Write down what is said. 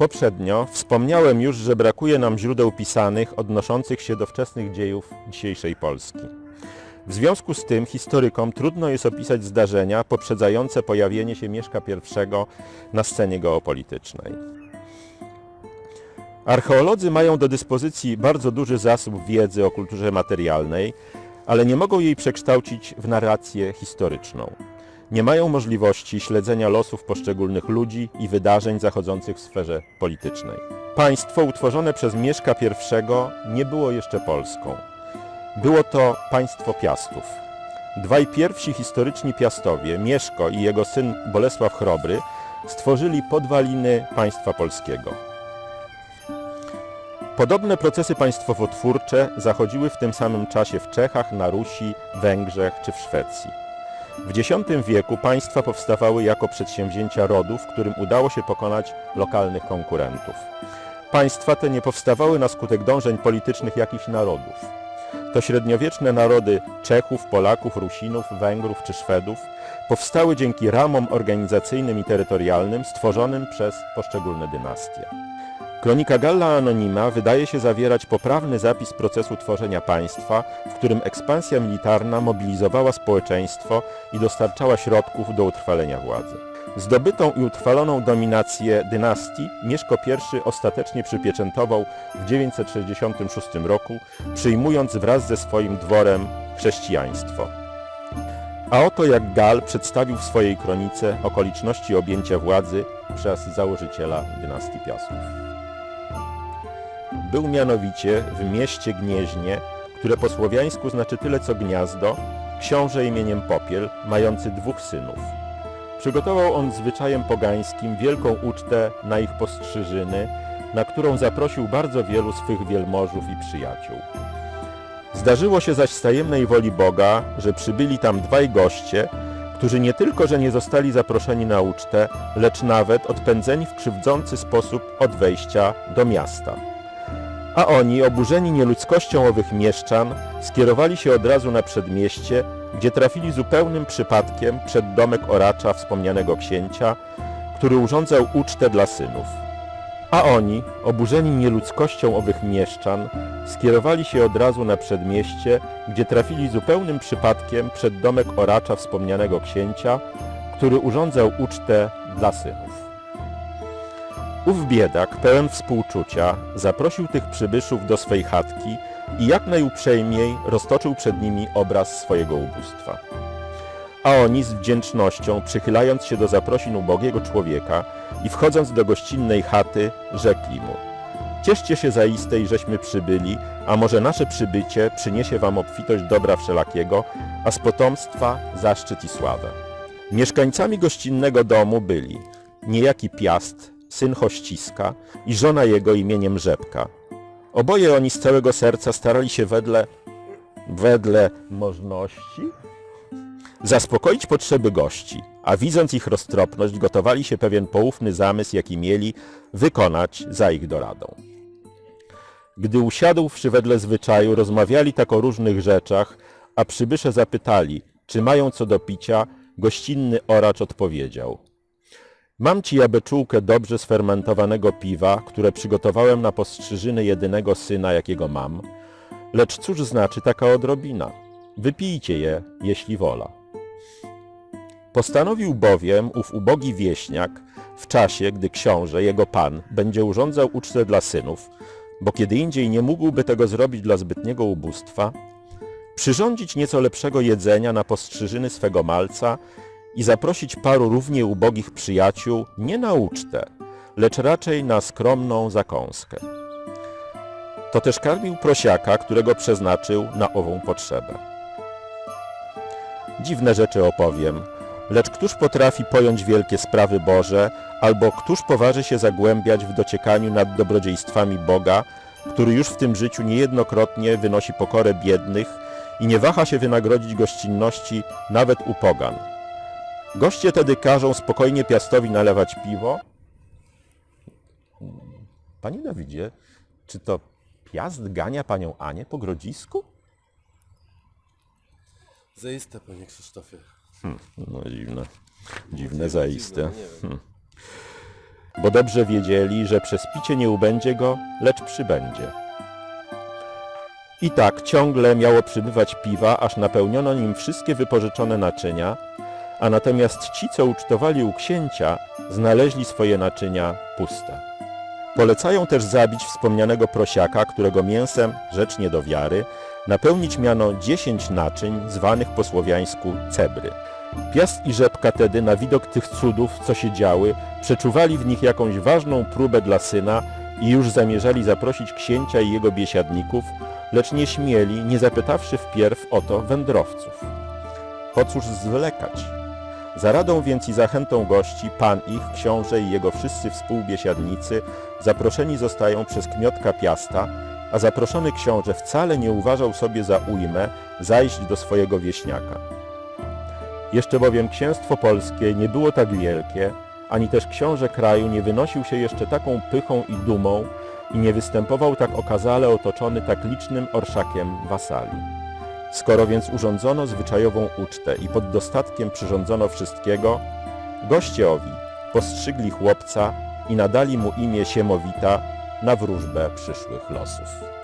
Poprzednio wspomniałem już, że brakuje nam źródeł pisanych odnoszących się do wczesnych dziejów dzisiejszej Polski. W związku z tym historykom trudno jest opisać zdarzenia poprzedzające pojawienie się Mieszka I na scenie geopolitycznej. Archeolodzy mają do dyspozycji bardzo duży zasób wiedzy o kulturze materialnej, ale nie mogą jej przekształcić w narrację historyczną. Nie mają możliwości śledzenia losów poszczególnych ludzi i wydarzeń zachodzących w sferze politycznej. Państwo utworzone przez Mieszka I nie było jeszcze Polską. Było to państwo Piastów. Dwaj pierwsi historyczni Piastowie, Mieszko i jego syn Bolesław Chrobry, stworzyli podwaliny państwa polskiego. Podobne procesy państwowotwórcze zachodziły w tym samym czasie w Czechach, na Rusi, Węgrzech czy w Szwecji. W X wieku państwa powstawały jako przedsięwzięcia rodów, którym udało się pokonać lokalnych konkurentów. Państwa te nie powstawały na skutek dążeń politycznych jakichś narodów. To średniowieczne narody Czechów, Polaków, Rusinów, Węgrów czy Szwedów powstały dzięki ramom organizacyjnym i terytorialnym stworzonym przez poszczególne dynastie. Kronika Galla Anonima wydaje się zawierać poprawny zapis procesu tworzenia państwa, w którym ekspansja militarna mobilizowała społeczeństwo i dostarczała środków do utrwalenia władzy. Zdobytą i utrwaloną dominację dynastii Mieszko I ostatecznie przypieczętował w 966 roku, przyjmując wraz ze swoim dworem chrześcijaństwo. A oto jak Gal przedstawił w swojej kronice okoliczności objęcia władzy przez założyciela dynastii Piastów. Był mianowicie w mieście Gnieźnie, które po słowiańsku znaczy tyle co gniazdo, książę imieniem Popiel, mający dwóch synów. Przygotował on zwyczajem pogańskim wielką ucztę na ich postrzyżyny, na którą zaprosił bardzo wielu swych wielmożów i przyjaciół. Zdarzyło się zaś z tajemnej woli Boga, że przybyli tam dwaj goście, którzy nie tylko, że nie zostali zaproszeni na ucztę, lecz nawet odpędzeni w krzywdzący sposób od wejścia do miasta. A oni, oburzeni nieludzkością owych mieszczan, skierowali się od razu na przedmieście, gdzie trafili zupełnym przypadkiem przed domek oracza wspomnianego księcia, który urządzał ucztę dla synów. A oni, oburzeni nieludzkością owych mieszczan, skierowali się od razu na przedmieście, gdzie trafili zupełnym przypadkiem przed domek oracza wspomnianego księcia, który urządzał ucztę dla synów. Ów biedak, pełen współczucia, zaprosił tych przybyszów do swej chatki i jak najuprzejmiej roztoczył przed nimi obraz swojego ubóstwa. A oni z wdzięcznością, przychylając się do zaprosin ubogiego człowieka i wchodząc do gościnnej chaty, rzekli mu Cieszcie się zaiste, żeśmy przybyli, a może nasze przybycie przyniesie wam obfitość dobra wszelakiego, a z potomstwa zaszczyt i sławę. Mieszkańcami gościnnego domu byli niejaki Piast, syn Hościska i żona jego imieniem Rzepka. Oboje oni z całego serca starali się wedle, wedle możności zaspokoić potrzeby gości, a widząc ich roztropność, gotowali się pewien poufny zamysł, jaki mieli, wykonać za ich doradą. Gdy usiadłszy wedle zwyczaju, rozmawiali tak o różnych rzeczach, a przybysze zapytali, czy mają co do picia, gościnny oracz odpowiedział – Mam ci ja beczułkę dobrze sfermentowanego piwa, które przygotowałem na postrzyżyny jedynego syna, jakiego mam. Lecz cóż znaczy taka odrobina? Wypijcie je, jeśli wola. Postanowił bowiem ów ubogi wieśniak w czasie, gdy książę, jego pan, będzie urządzał ucztę dla synów, bo kiedy indziej nie mógłby tego zrobić dla zbytniego ubóstwa, przyrządzić nieco lepszego jedzenia na postrzyżyny swego malca i zaprosić paru równie ubogich przyjaciół nie na ucztę, lecz raczej na skromną zakąskę. To też karmił prosiaka, którego przeznaczył na ową potrzebę. Dziwne rzeczy opowiem, lecz któż potrafi pojąć wielkie sprawy Boże, albo któż poważy się zagłębiać w dociekaniu nad dobrodziejstwami Boga, który już w tym życiu niejednokrotnie wynosi pokorę biednych i nie waha się wynagrodzić gościnności nawet u pogan. Goście tedy każą spokojnie Piastowi nalewać piwo. Panie Dawidzie, czy to Piast gania panią Anię po grodzisku? Zaiste, panie Krzysztofie. No dziwne. Dziwne zaiste. Dziwne, wiem. bo dobrze wiedzieli, że przez picie nie ubędzie go, lecz przybędzie. I tak ciągle miało przybywać piwa, aż napełniono nim wszystkie wypożyczone naczynia, a natomiast ci, co ucztowali u księcia, znaleźli swoje naczynia puste. Polecają też zabić wspomnianego prosiaka, którego mięsem, rzecz nie do wiary, napełnić miano dziesięć naczyń, zwanych po słowiańsku cebry. Piast i Rzepka tedy na widok tych cudów, co się działy, przeczuwali w nich jakąś ważną próbę dla syna i już zamierzali zaprosić księcia i jego biesiadników, lecz nie śmieli, nie zapytawszy wpierw o to wędrowców. Po cóż zwlekać? Za radą więc i zachętą gości pan ich, książę i jego wszyscy współbiesiadnicy zaproszeni zostają przez kmiotka Piasta, a zaproszony książę wcale nie uważał sobie za ujmę zajść do swojego wieśniaka. Jeszcze bowiem księstwo polskie nie było tak wielkie, ani też książę kraju nie wynosił się jeszcze taką pychą i dumą i nie występował tak okazale otoczony tak licznym orszakiem wasali. Skoro więc urządzono zwyczajową ucztę i pod dostatkiem przyrządzono wszystkiego, goście owi postrzygli chłopca i nadali mu imię Siemowita na wróżbę przyszłych losów.